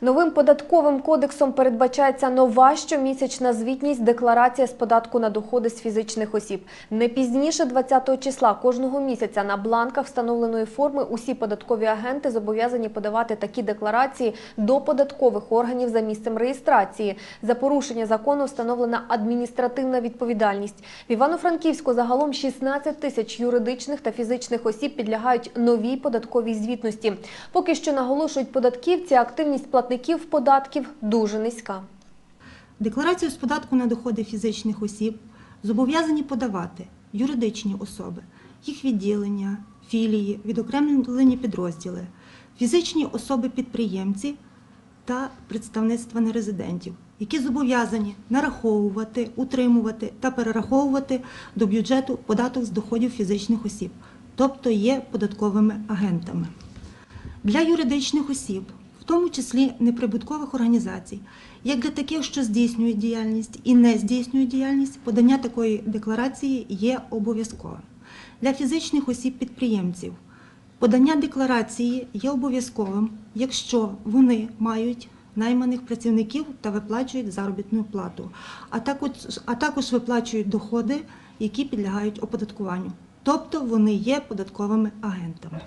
Новим податковим кодексом передбачається нова щомісячна звітність декларація з податку на доходи з фізичних осіб. Не пізніше 20 числа кожного місяця на бланках встановленої форми усі податкові агенти зобов'язані подавати такі декларації до податкових органів за місцем реєстрації. За порушення закону встановлена адміністративна відповідальність. В Івано-Франківську загалом 16 тисяч юридичних та фізичних осіб підлягають новій податковій звітності. Поки що наголошують податківці, активність платників податків дуже низька. Декларацію з податку на доходи фізичних осіб зобов'язані подавати юридичні особи, їх відділення, філії, відокремлені підрозділи, фізичні особи-підприємці та представництва нерезидентів, які зобов'язані нараховувати, утримувати та перераховувати до бюджету податок з доходів фізичних осіб, тобто є податковими агентами. Для юридичних осіб, тому числі неприбуткових організацій, як для таких, що здійснюють діяльність і не здійснюють діяльність, подання такої декларації є обов'язковим. Для фізичних осіб-підприємців подання декларації є обов'язковим, якщо вони мають найманих працівників та виплачують заробітну плату, а також, а також виплачують доходи, які підлягають оподаткуванню. Тобто вони є податковими агентами.